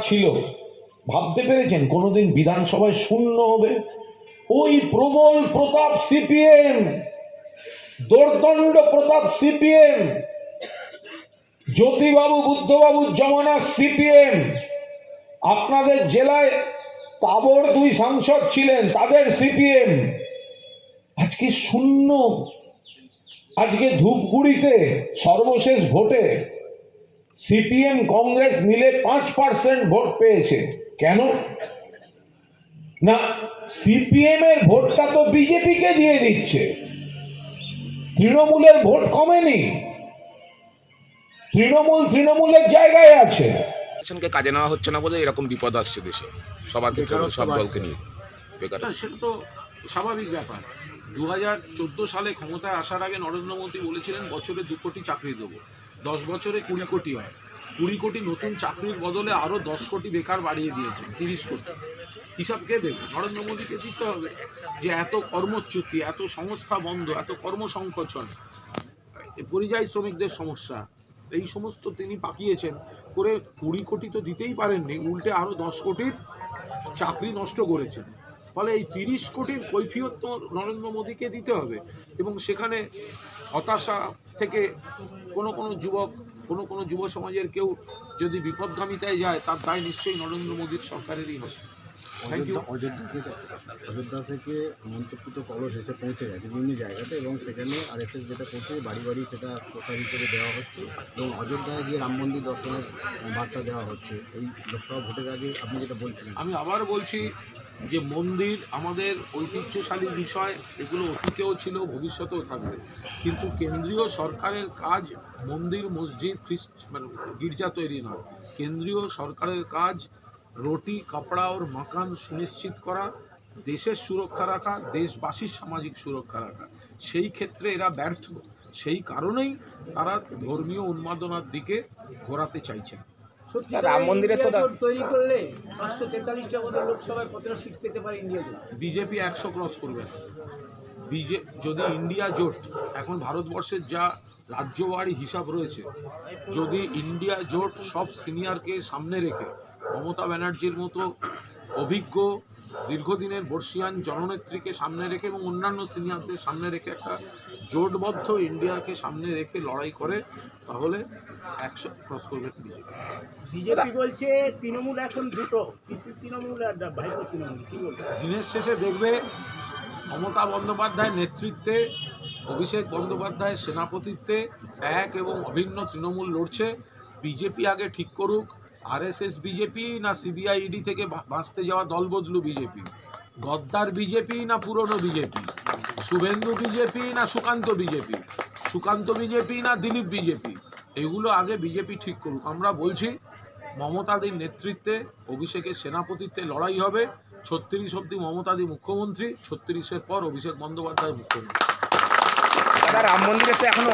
ছিল। ভাবতে পেরেছেন, কোনোদিন বিধানসভায় শূন্য হবে? ওই প্রবল প্রতাপ সিপিএম, দোর্দণ্ড প্রতাপ সিপিএম, জ্যোতিবাবু বুদ্ধবাবুর জমানা সিপিএম, আপনাদের জেলায় তাবর দুই সাংসদ ছিলেন, তাদের সিপিএম। আজকে শূন্য, আজকে ধূপগুড়িতে সর্বশেষ ভোটে সিপিএম কংগ্রেস মিলে পাঁচ পার্সেন্ট ভোট পেয়েছে। কেন? না সিপিএম এর ভোটটা তো বিজেপিকে দিয়ে দিচ্ছে। তৃণমূলের ভোট কমেনি। তৃণমূল তৃণমূলের জায়গায় আছে। কে কাজে নেওয়া হচ্ছে না বলে এরকম বিপদ আসছে দেশে। সবার ক্ষেত্রে সব দলকে নিয়ে। বেকার সেটা তো স্বাভাবিক ব্যাপার। দু হাজার চোদ্দ সালে ক্ষমতায় আসার আগে নরেন্দ্র মোদী বলেছিলেন, বছরে দু কোটি চাকরি দেবো। দশ বছরে কুড়ি কোটি হয়। কুড়ি কোটি নতুন চাকরির বদলে আরও দশ কোটি বেকার বাড়িয়ে দিয়েছে তিরিশ কোটি। হিসাব কে দেবে? নরেন্দ্র মোদীকে দিতে হবে যে এত কর্মচ্যুতি, এত সংস্থা বন্ধ, এত কর্মসংকোচন পরিযায়ী শ্রমিকদের সমস্যা, এই সমস্ত তিনি পাকিয়েছেন। করে কুড়ি কোটি তো দিতেই পারেননি, উল্টে আরও দশ কোটির চাকরি নষ্ট করেছেন। ফলে এই তিরিশ কোটির কৈফিয়ত তো নরেন্দ্র মোদীকে দিতে হবে। এবং সেখানে হতাশা থেকে কোনো কোনো যুবক কোনো কোনো যুব সমাজের কেউ যদি বিপদগামিতায় যায় তার দায় নিশ্চয়ই নরেন্দ্র মোদীর সরকারেরই হবে। অযোধ্যা থেকে অযোধ্যা থেকে মন্তব্যত কলস এসে পৌঁছে গেছে বিভিন্ন জায়গাতে এবং সেখানে আরএসএস যেটা করছে বাড়ি বাড়ি সেটা প্রসার হিসেবে দেওয়া হচ্ছে। এবং অযোধ্যায় গিয়ে রাম মন্দির দর্শনের বার্তা দেওয়া হচ্ছে। এই লোকসভা ভোটের আগে আপনি যেটা বলছিলেন। আমি আবার বলছি যে মন্দির আমাদের ঐতিহ্যশালী বিষয়, এগুলো অতীতেও ছিল, ভবিষ্যতেও থাকবে। কিন্তু কেন্দ্রীয় সরকারের কাজ মন্দির, মসজিদ, খ্রিস্ট মানে গির্জা তৈরি নয়। কেন্দ্রীয় সরকারের কাজ রুটি, কাপড়া ওর মাকান সুনিশ্চিত করা, দেশের সুরক্ষা রাখা, দেশবাসীর সামাজিক সুরক্ষা রাখা। সেই ক্ষেত্রে এরা ব্যর্থ। সেই কারণেই তারা ধর্মীয় উন্মাদনার দিকে ঘোরাতে চাইছেন। রাম মন্দিরে তো তৈরি করলে পাঁচশো তেতাল্লিশটা আমাদের লোকসভায় কতটা সিট পেতে পারে ইন্ডিয়া জুড়ে বিজেপি একশো ক্রস করবে। বিজে যদি ইন্ডিয়া জোট এখন ভারতবর্ষের যা রাজ্যবাড়ি হিসাব রয়েছে যদি ইন্ডিয়া জোট সব সিনিয়রকে সামনে রেখে মমতা ব্যানার্জির মতো অভিজ্ঞ দীর্ঘদিনের বর্ষিয়ান জননেত্রীকে সামনে রেখে এবং অন্যান্য সিনিয়রদের সামনে রেখে একটা জোটবদ্ধ ইন্ডিয়াকে সামনে রেখে লড়াই করে তাহলে একশো ক্রস করবে বিজেপি। বলছে তৃণমূল এখন দুটো। তৃণমূল আর তৃণমূল দিনের শেষে দেখবে মমতা বন্দ্যোপাধ্যায়ের নেতৃত্বে অভিষেক বন্দ্যোপাধ্যায়ের সেনাপতিত্বে এক এবং অভিন্ন তৃণমূল লড়ছে। বিজেপি আগে ঠিক করুক আরএসএস বিজেপি না সিবিআই ইডি থেকে বাঁচতে যাওয়া দলবদলু বিজেপি? গদ্দার বিজেপি না পুরনো বিজেপি? শুভেন্দু বিজেপি না সুকান্ত বিজেপি? সুকান্ত বিজেপি না দিলীপ বিজেপি? এগুলো আগে বিজেপি ঠিক করুক। আমরা বলছি, মমতাদির নেতৃত্বে অভিষেকের সেনাপতিত্বে লড়াই হবে। ছত্রিশ অব্দি মমতাদি মুখ্যমন্ত্রী, ছত্রিশের পর অভিষেক বন্দ্যোপাধ্যায় মুখ্যমন্ত্রী। রাম এখনও